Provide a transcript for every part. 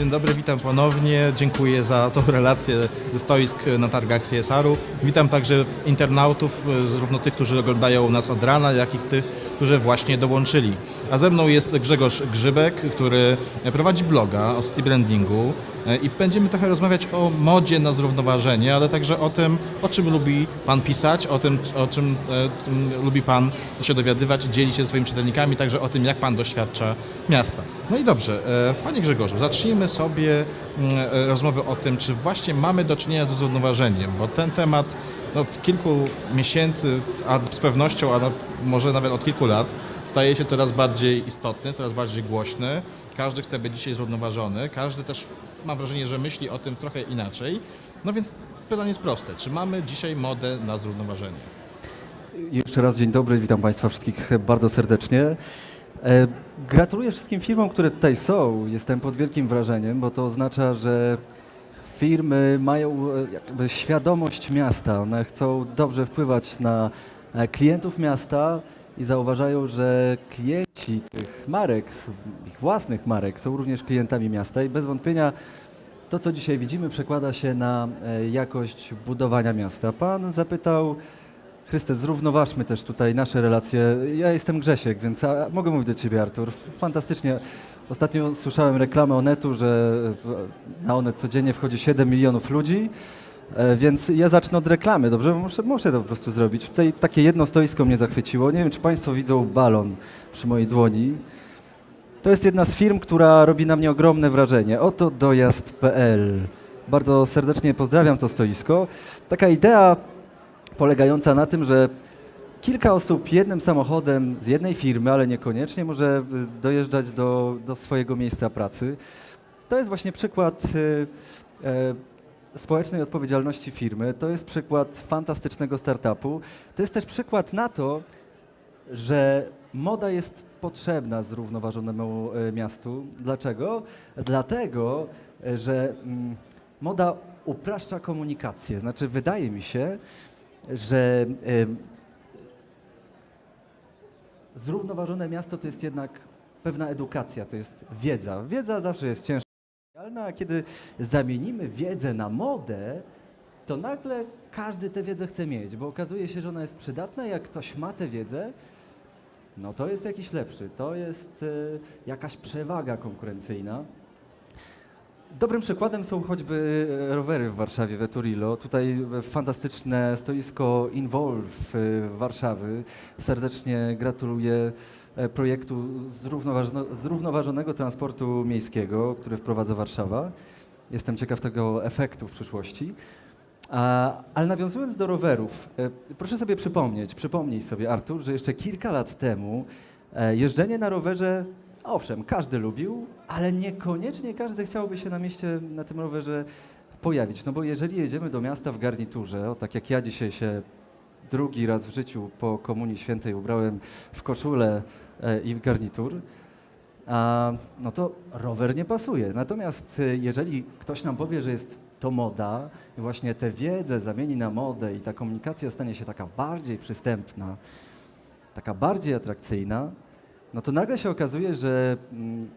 Dzień dobry, witam ponownie. Dziękuję za tą relację ze stoisk na targach CSR-u. Witam także internautów, e, zarówno tych, którzy oglądają nas od rana, jak i tych, którzy właśnie dołączyli. A ze mną jest Grzegorz Grzybek, który prowadzi bloga o city brandingu i będziemy trochę rozmawiać o modzie na zrównoważenie, ale także o tym, o czym lubi Pan pisać, o tym, o czym e, lubi Pan się dowiadywać, dzielić się swoimi czytelnikami, także o tym, jak Pan doświadcza miasta. No i dobrze, e, Panie Grzegorzu, zacznijmy sobie mm, e, rozmowę o tym, czy właśnie mamy do czynienia ze zrównoważeniem, bo ten temat no, od kilku miesięcy, a z pewnością, a na, może nawet od kilku lat, staje się coraz bardziej istotny, coraz bardziej głośny. Każdy chce być dzisiaj zrównoważony, każdy też mam wrażenie, że myśli o tym trochę inaczej. No więc pytanie jest proste, czy mamy dzisiaj modę na zrównoważenie? Jeszcze raz dzień dobry, witam Państwa wszystkich bardzo serdecznie. E, Gratuluję wszystkim firmom, które tutaj są. Jestem pod wielkim wrażeniem, bo to oznacza, że firmy mają e, świadomość miasta. One chcą dobrze wpływać na e, klientów miasta i zauważają, że klienci tych marek, ich własnych marek, są również klientami miasta i bez wątpienia to, co dzisiaj widzimy, przekłada się na e, jakość budowania miasta. Pan zapytał, Chryste, zrównoważmy też tutaj nasze relacje. Ja jestem Grzesiek, więc mogę mówić do Ciebie, Artur. Fantastycznie. Ostatnio słyszałem reklamę Onetu, że e, na Onet codziennie wchodzi 7 milionów ludzi, więc ja zacznę od reklamy, dobrze? Muszę, muszę to po prostu zrobić. Tutaj takie jedno stoisko mnie zachwyciło. Nie wiem, czy Państwo widzą balon przy mojej dłoni. To jest jedna z firm, która robi na mnie ogromne wrażenie. Oto dojazd.pl. Bardzo serdecznie pozdrawiam to stoisko. Taka idea polegająca na tym, że kilka osób jednym samochodem z jednej firmy, ale niekoniecznie może y, dojeżdżać do, do swojego miejsca pracy. To jest właśnie przykład y, e, społecznej odpowiedzialności firmy. To jest przykład fantastycznego startupu. To jest też przykład na to, że moda jest potrzebna zrównoważonemu e, miastu. Dlaczego? Dlatego, e, że mm, moda upraszcza komunikację. Znaczy, wydaje mi się, że zrównoważone miasto to jest jednak pewna edukacja, to jest wiedza. Wiedza zawsze jest ciężka, a kiedy zamienimy wiedzę na modę, to nagle każdy tę wiedzę chce mieć, bo okazuje się, że ona jest przydatna. Jak ktoś ma tę wiedzę, no to jest jakiś lepszy, to jest e, jakaś przewaga konkurencyjna. Dobrym przykładem są choćby e, rowery w Warszawie, w Eturilo. Tutaj e, fantastyczne stoisko Involve Warszawy. Serdecznie gratuluję projektu zrównoważono- zrównoważonego transportu miejskiego, który wprowadza Warszawa. Jestem ciekaw tego efektu w przyszłości. Ale nawiązując do rowerów, e, proszę sobie przypomnieć, przypomnij sobie Artur, że jeszcze kilka lat temu e, jeżdżenie na rowerze, owszem, każdy lubił, ale niekoniecznie każdy chciałby się na mieście na tym rowerze pojawić. No bo jeżeli jedziemy do miasta w garniturze, o tak jak ja dzisiaj się drugi raz w życiu po Komunii Świętej ubrałem w koszulę e, i w garnitur, a, no to rower nie pasuje. Natomiast y, jeżeli ktoś nam powie, że jest to moda i właśnie tę wiedzę zamieni na modę i ta komunikacja stanie się taka bardziej przystępna, taka bardziej atrakcyjna, no to nagle się okazuje, że mm,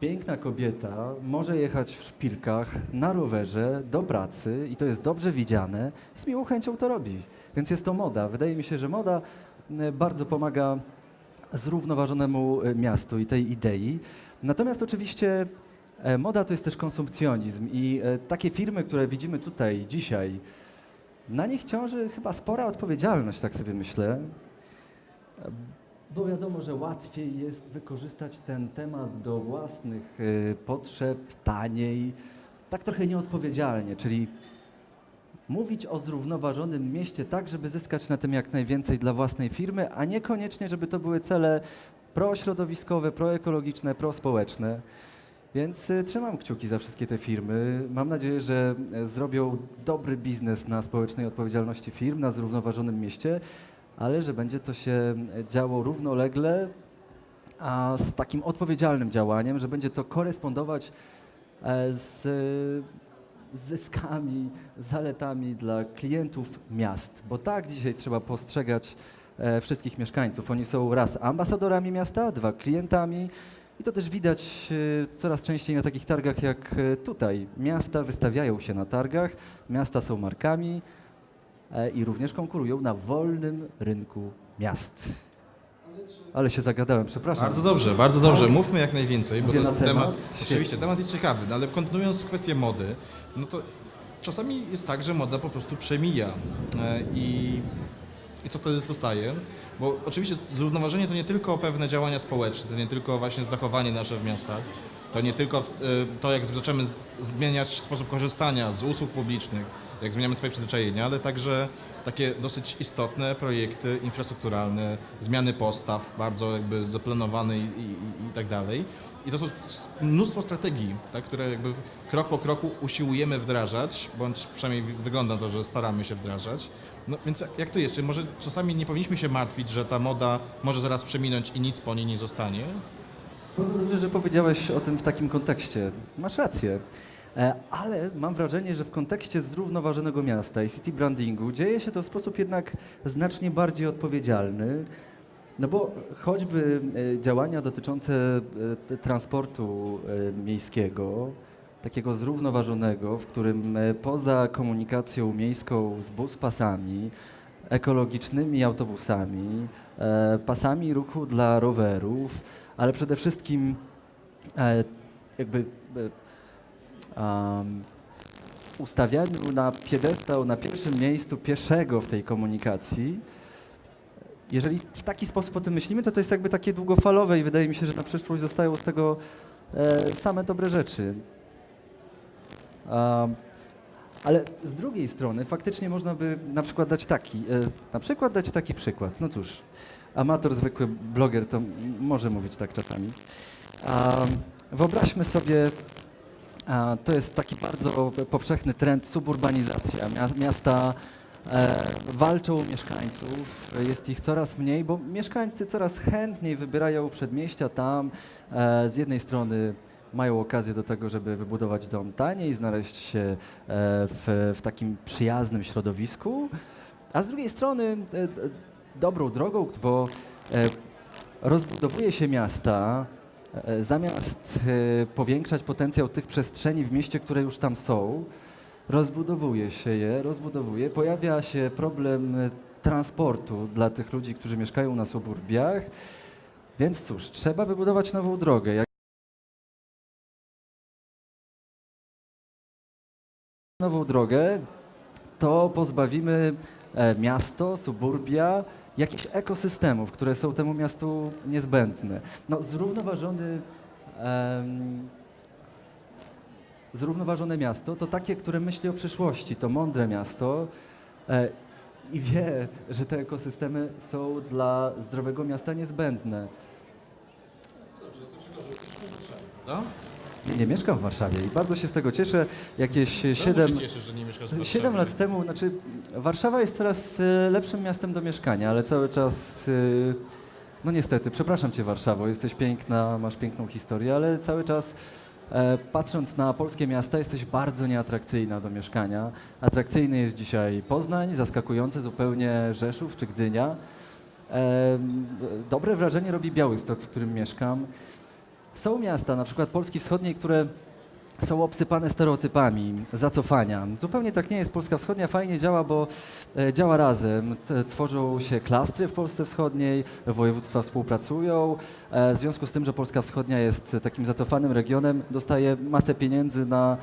piękna kobieta może jechać w szpilkach na rowerze do pracy i to jest dobrze widziane, z miłą chęcią to robi. Więc jest to moda. Wydaje mi się, że moda y, bardzo pomaga zrównoważonemu e, miastu i tej idei. Natomiast oczywiście e, moda to jest też konsumpcjonizm i e, takie firmy, które widzimy tutaj dzisiaj, na nich ciąży chyba spora odpowiedzialność, tak sobie myślę. Bo wiadomo, że łatwiej jest wykorzystać ten temat do własnych e, potrzeb taniej, tak trochę nieodpowiedzialnie, czyli mówić o zrównoważonym mieście tak, żeby zyskać na tym jak najwięcej dla własnej firmy, a niekoniecznie, żeby to były cele prośrodowiskowe, proekologiczne, prospołeczne. Więc y, trzymam kciuki za wszystkie te firmy. Mam nadzieję, że e, zrobią dobry biznes na społecznej odpowiedzialności firm, na zrównoważonym mieście, ale że będzie to się e, działo równolegle, a z takim odpowiedzialnym działaniem, że będzie to korespondować e, z zyskami, zaletami dla klientów miast. Bo tak dzisiaj trzeba postrzegać e, wszystkich mieszkańców. Oni są raz ambasadorami miasta, dwa klientami I to też widać e, coraz częściej na takich targach jak e, tutaj. Miasta wystawiają się na targach, miasta są markami e, i również konkurują na wolnym rynku miast. Ale się zagadałem, przepraszam. Bardzo dobrze, bardzo dobrze. Mówmy jak najwięcej, bo Mówię to na temat? Oczywiście, temat jest ciekawy, no ale kontynuując kwestię mody, no to czasami jest tak, że moda po prostu przemija. E, I, i co wtedy zostaje? Bo oczywiście zrównoważenie to nie tylko pewne działania społeczne, to nie tylko właśnie zachowanie nasze w miastach, to nie tylko e, to, jak zaczniemy z- zmieniać sposób korzystania z usług publicznych, jak zmieniamy swoje przyzwyczajenia, ale także takie dosyć istotne projekty infrastrukturalne, zmiany postaw, bardzo jakby zaplanowane i, i, i- tak dalej. I to są mnóstwo strategii, tak, które jakby krok po kroku usiłujemy wdrażać, bądź przynajmniej wy- wygląda to, że staramy się wdrażać. No więc jak to jest? Czy może czasami nie powinniśmy się martwić, że ta moda może zaraz przeminąć i nic po niej nie zostanie? Bardzo dobrze, że powiedziałeś o tym w takim kontekście. Masz rację. E, Ale mam wrażenie, że w kontekście zrównoważonego miasta i city brandingu dzieje się to w sposób jednak znacznie bardziej odpowiedzialny. No bo choćby e, działania dotyczące e, transportu miejskiego, takiego zrównoważonego, w którym poza komunikacją miejską z buspasami, ekologicznymi autobusami, e, pasami ruchu dla rowerów, ale przede wszystkim e, jakby um, ustawianiu na piedestał na pierwszym miejscu pieszego w tej komunikacji, jeżeli w taki sposób o tym myślimy, to to jest jakby takie długofalowe i wydaje mi się, że na przyszłość zostają z tego e, same dobre rzeczy. Um, ale z drugiej strony faktycznie można by na przykład dać taki, e, na przykład dać taki przykład. No cóż, amator, zwykły bloger to może mówić tak czasami. Wyobraźmy sobie, to jest taki bardzo powszechny trend suburbanizacja. Mia- Miasta e, walczą o mieszkańców, jest ich coraz mniej, bo mieszkańcy coraz chętniej wybierają przedmieścia tam. E, z jednej strony mają okazję do tego, żeby wybudować dom taniej, znaleźć się e, w, w takim przyjaznym środowisku, a z drugiej strony e, dobrą drogą, bo e, rozbudowuje się miasta, zamiast powiększać potencjał tych przestrzeni w mieście, które już tam są, rozbudowuje się je, rozbudowuje, pojawia się problem transportu dla tych ludzi, którzy mieszkają na suburbiach, więc cóż, trzeba wybudować nową drogę. Nową drogę, to pozbawimy e, miasto, suburbia jakichś ekosystemów, które są temu miastu niezbędne. No, zrównoważony, em, zrównoważone miasto to takie, które myśli o przyszłości, to mądre miasto e, i wie, że te ekosystemy są dla zdrowego miasta niezbędne. No? Nie mieszkam w Warszawie i bardzo się z tego cieszę. Jakieś Czemu 7, się cieszysz, że nie mieszkasz w Warszawie? 7 lat temu, znaczy Warszawa jest coraz e, lepszym miastem do mieszkania, ale cały czas, e, no niestety, przepraszam Cię Warszawo, jesteś piękna, masz piękną historię, ale cały czas e, patrząc na polskie miasta jesteś bardzo nieatrakcyjna do mieszkania. Atrakcyjny jest dzisiaj Poznań, zaskakujący zupełnie Rzeszów czy Gdynia. E, dobre wrażenie robi Białystok, w którym mieszkam. Są miasta, na przykład Polski Wschodniej, które są obsypane stereotypami, zacofania. Zupełnie tak nie jest. Polska Wschodnia fajnie działa, bo e, działa razem. Tworzą się klastry w Polsce Wschodniej, województwa współpracują. E, w związku z tym, że Polska Wschodnia jest takim zacofanym regionem, dostaje masę pieniędzy na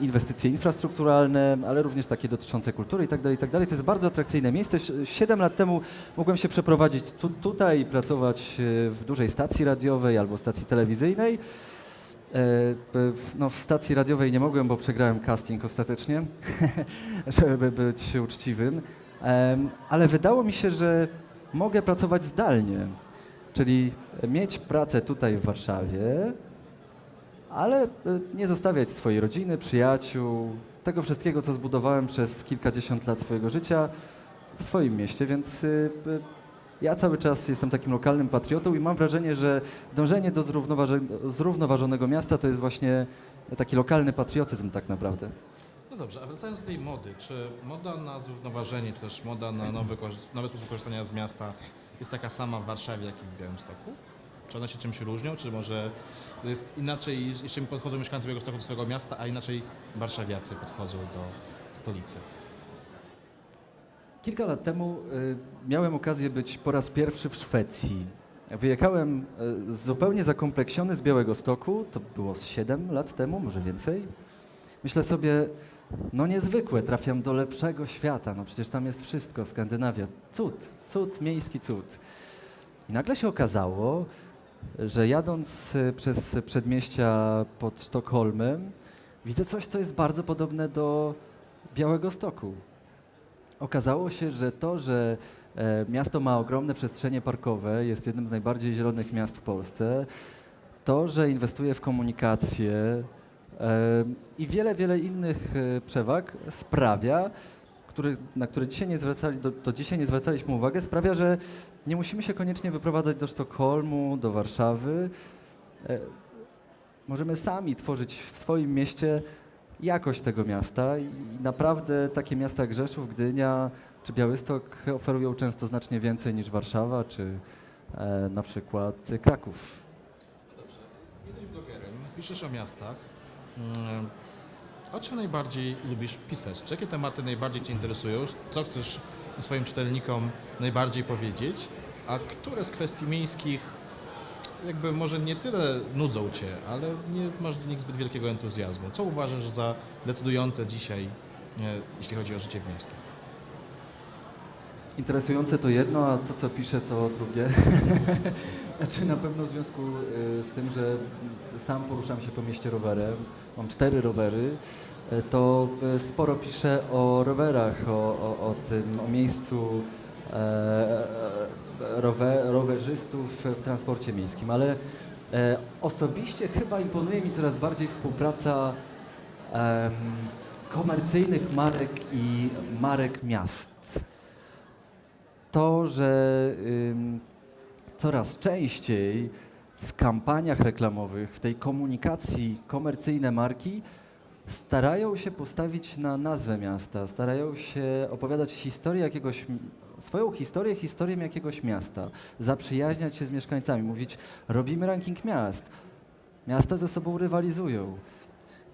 inwestycje infrastrukturalne, ale również takie dotyczące kultury itd., itd. To jest bardzo atrakcyjne miejsce. Siedem lat temu mogłem się przeprowadzić tu, tutaj pracować e, w dużej stacji radiowej albo stacji telewizyjnej. E, No, w stacji radiowej nie mogłem, bo przegrałem casting ostatecznie, żeby być uczciwym. Ale wydało mi się, że mogę pracować zdalnie, czyli mieć pracę tutaj w Warszawie, ale e, nie zostawiać swojej rodziny, przyjaciół, tego wszystkiego, co zbudowałem przez kilkadziesiąt lat swojego życia w swoim mieście, więc y, ja cały czas jestem takim lokalnym patriotą i mam wrażenie, że dążenie do zrównoważonego miasta to jest właśnie taki lokalny patriotyzm tak naprawdę. No dobrze, a wracając do tej mody, czy moda na zrównoważenie, czy też moda na nowy, nowy sposób korzystania z miasta jest taka sama w Warszawie, jak i w Białymstoku? Czy one się czymś różnią, czy może jest inaczej, jeszcze podchodzą mieszkańcy Białegostoku do swojego miasta, a inaczej warszawiacy podchodzą do stolicy? Kilka lat temu y, miałem okazję być po raz pierwszy w Szwecji. Wyjechałem y, zupełnie zakompleksiony z Białego Stoku, to było z 7 lat temu, może więcej. Myślę sobie, no niezwykłe, trafiam do lepszego świata, no przecież tam jest wszystko, Skandynawia. Cud, cud, miejski cud. I nagle się okazało, że jadąc y, przez przedmieścia pod Sztokholmem, widzę coś, co jest bardzo podobne do Białego Stoku. Okazało się, że to, że e, miasto ma ogromne przestrzenie parkowe, jest jednym z najbardziej zielonych miast w Polsce, to, że inwestuje w komunikację e, i wiele, wiele innych e, przewag sprawia, który, na które dzisiaj nie zwracali, do, dzisiaj nie zwracaliśmy uwagi, sprawia, że nie musimy się koniecznie wyprowadzać do Sztokholmu, do Warszawy. Możemy sami tworzyć w swoim mieście jakość tego miasta i naprawdę takie miasta jak Rzeszów, Gdynia czy Białystok oferują często znacznie więcej niż Warszawa czy e, na przykład Kraków. Jesteś blogerem, piszesz o miastach. Mm, O czym najbardziej lubisz pisać? Czy jakie tematy najbardziej Cię interesują? Co chcesz swoim czytelnikom najbardziej powiedzieć? A które z kwestii miejskich jakby może nie tyle nudzą Cię, ale nie masz do nich zbyt wielkiego entuzjazmu? Co uważasz za decydujące dzisiaj, e, jeśli chodzi o życie w miastach? Interesujące to jedno, a to co piszę to drugie. znaczy na pewno w związku y, z tym, że sam poruszam się po mieście rowerem, mam cztery rowery, y, to sporo piszę o rowerach, o, o, o tym, o miejscu e, e, rowe, rowerzystów w transporcie miejskim, ale e, osobiście chyba imponuje mi coraz bardziej współpraca em, komercyjnych marek i marek miast. To, że coraz częściej w kampaniach reklamowych, w tej komunikacji komercyjne marki starają się postawić na nazwę miasta, starają się opowiadać historię jakiegoś, swoją historię, historię jakiegoś miasta, zaprzyjaźniać się z mieszkańcami, mówić robimy ranking miast, miasta ze sobą rywalizują.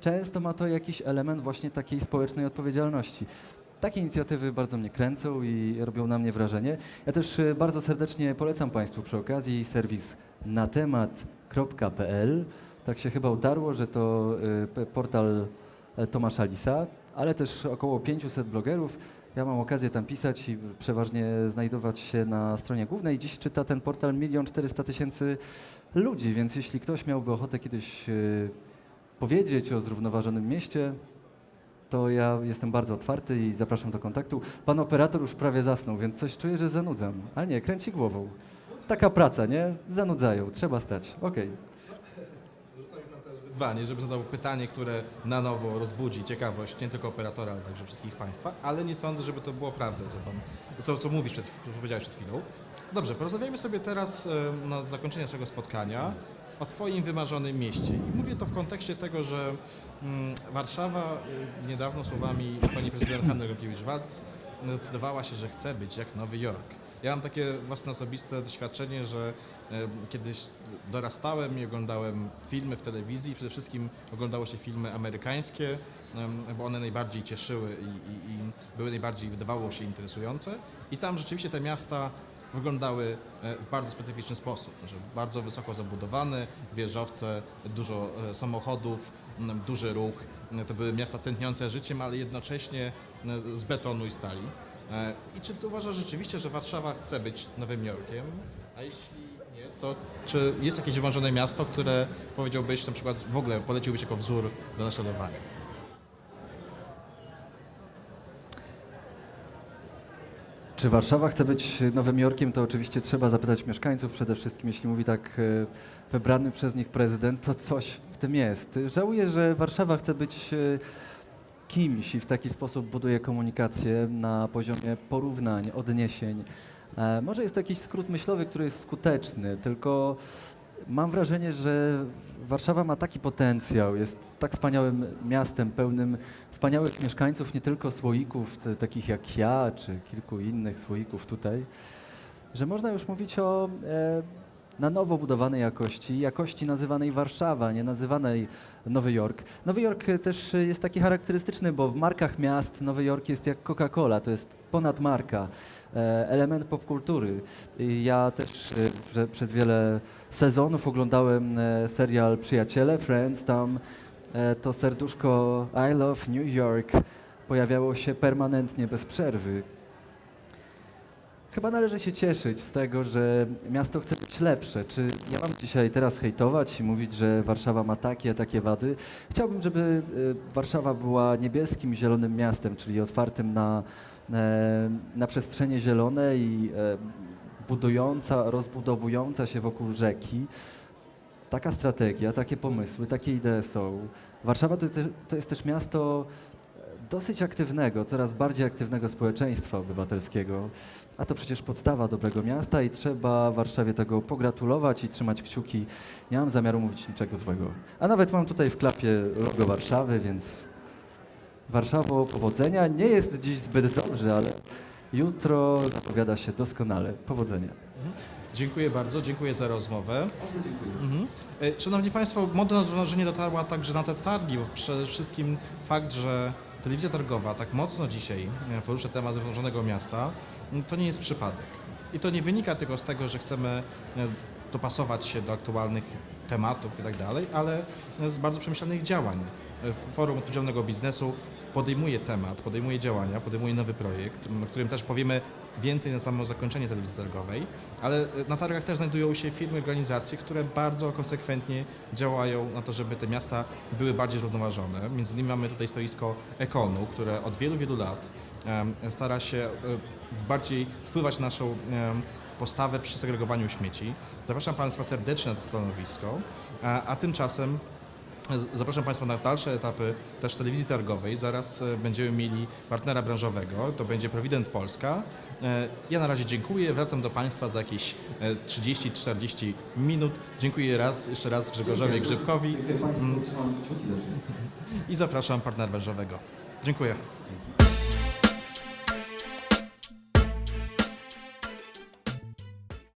Często ma to jakiś element właśnie takiej społecznej odpowiedzialności. Takie inicjatywy bardzo mnie kręcą i robią na mnie wrażenie. Ja też e, bardzo serdecznie polecam Państwu przy okazji serwis natemat.pl. Tak się chyba udarło, że to e, portal e, Tomasza Lisa, ale też około 500 blogerów. Ja mam okazję tam pisać i przeważnie znajdować się na stronie głównej. Dziś czyta ten portal 1 400 tysięcy ludzi, więc jeśli ktoś miałby ochotę kiedyś e, powiedzieć o zrównoważonym mieście, to ja jestem bardzo otwarty i zapraszam do kontaktu. Pan operator już prawie zasnął, więc coś czuję, że zanudzam. Ale nie, kręci głową. Taka praca, nie? Zanudzają, trzeba stać. Okej. Też wyzwanie, żeby zadał pytanie, które na nowo rozbudzi ciekawość nie tylko operatora, ale także wszystkich Państwa, ale nie sądzę, żeby to było prawdą, co, pan, co, co mówisz, przed, co powiedziałeś przed chwilą. Dobrze, porozmawiajmy sobie teraz e, na zakończenie naszego spotkania o Twoim wymarzonym mieście. I mówię to w kontekście tego, że mm, Warszawa y, niedawno słowami pani prezydent Hanny Gronkiewicz-Waltz decydowała się, że chce być jak Nowy Jork. Ja mam takie własne osobiste doświadczenie, że kiedyś dorastałem i oglądałem filmy w telewizji, przede wszystkim oglądało się filmy amerykańskie, bo one najbardziej cieszyły i, i, i były najbardziej, wydawało się, interesujące. I tam rzeczywiście te miasta wyglądały e, w bardzo specyficzny sposób. Znaczy bardzo wysoko zabudowane, wieżowce, dużo e, samochodów, duży ruch. To były miasta tętniące życiem, ale jednocześnie e, z betonu i stali. E, I czy ty uważasz rzeczywiście, że Warszawa chce być Nowym Jorkiem? A jeśli nie, to czy jest jakieś wymarzone miasto, które powiedziałbyś na przykład w ogóle poleciłbyś jako wzór do naśladowania? Czy Warszawa chce być Nowym Jorkiem, to oczywiście trzeba zapytać mieszkańców przede wszystkim. Jeśli mówi tak e, wybrany przez nich prezydent, to coś w tym jest. Żałuję, że Warszawa chce być e, kimś i w taki sposób buduje komunikację na poziomie porównań, odniesień. E, Może jest to jakiś skrót myślowy, który jest skuteczny, tylko mam wrażenie, że Warszawa ma taki potencjał, jest tak wspaniałym miastem, pełnym wspaniałych mieszkańców, nie tylko słoików, te, takich jak ja, czy kilku innych słoików tutaj, że można już mówić o e, na nowo budowanej jakości, jakości nazywanej Warszawa, nie nazywanej Nowy Jork. Nowy Jork e, też e, jest taki charakterystyczny, bo w markach miast Nowy Jork jest jak Coca-Cola, to jest ponadmarka, e, element popkultury. Ja też prze- przez wiele sezonów oglądałem serial Przyjaciele, Friends, tam to serduszko I Love New York pojawiało się permanentnie, bez przerwy. Chyba należy się cieszyć z tego, że miasto chce być lepsze. Czy ja mam dzisiaj teraz hejtować i mówić, że Warszawa ma takie, takie wady? Chciałbym, żeby e, Warszawa była niebieskim, zielonym miastem, czyli otwartym na, e, na przestrzenie zielone i e, budująca, rozbudowująca się wokół rzeki. Taka strategia, takie pomysły, takie idee są. Warszawa to, to jest też miasto dosyć aktywnego, coraz bardziej aktywnego społeczeństwa obywatelskiego. A to przecież podstawa dobrego miasta i trzeba Warszawie tego pogratulować i trzymać kciuki. Nie mam zamiaru mówić niczego złego. A nawet mam tutaj w klapie logo Warszawy, więc Warszawo, powodzenia. Nie jest dziś zbyt dobrze, ale jutro zapowiada się doskonale. Powodzenia. Dziękuję bardzo, dziękuję za rozmowę. Mhm. E, Szanowni Państwo, moda na zrównoważenie dotarła także na te targi, bo przede wszystkim fakt, że telewizja targowa tak mocno dzisiaj e, porusza temat zrównoważonego miasta, to nie jest przypadek. I to nie wynika tylko z tego, że chcemy e, dopasować się do aktualnych tematów i tak dalej, ale z bardzo przemyślanych działań. E, Forum Odpowiedzialnego Biznesu podejmuje temat, podejmuje działania, podejmuje nowy projekt, m, o którym też powiemy więcej na samo zakończenie telewizji targowej, ale e, na targach też znajdują się firmy, organizacje, które bardzo konsekwentnie działają na to, żeby te miasta były bardziej zrównoważone. Między innymi mamy tutaj stoisko Ekonu, które od wielu, wielu lat stara się e, bardziej wpływać na naszą postawę przy segregowaniu śmieci. Zapraszam Państwa serdecznie na to stanowisko, a, a tymczasem Zapraszam Państwa na dalsze etapy też telewizji targowej. Zaraz e, będziemy mieli partnera branżowego, to będzie Provident Polska. E, Ja na razie dziękuję, wracam do Państwa za jakieś e, 30-40 minut. Dziękuję raz, jeszcze raz Grzegorzowi Grzybkowi wszystkich. i zapraszam partnera branżowego. Dziękuję.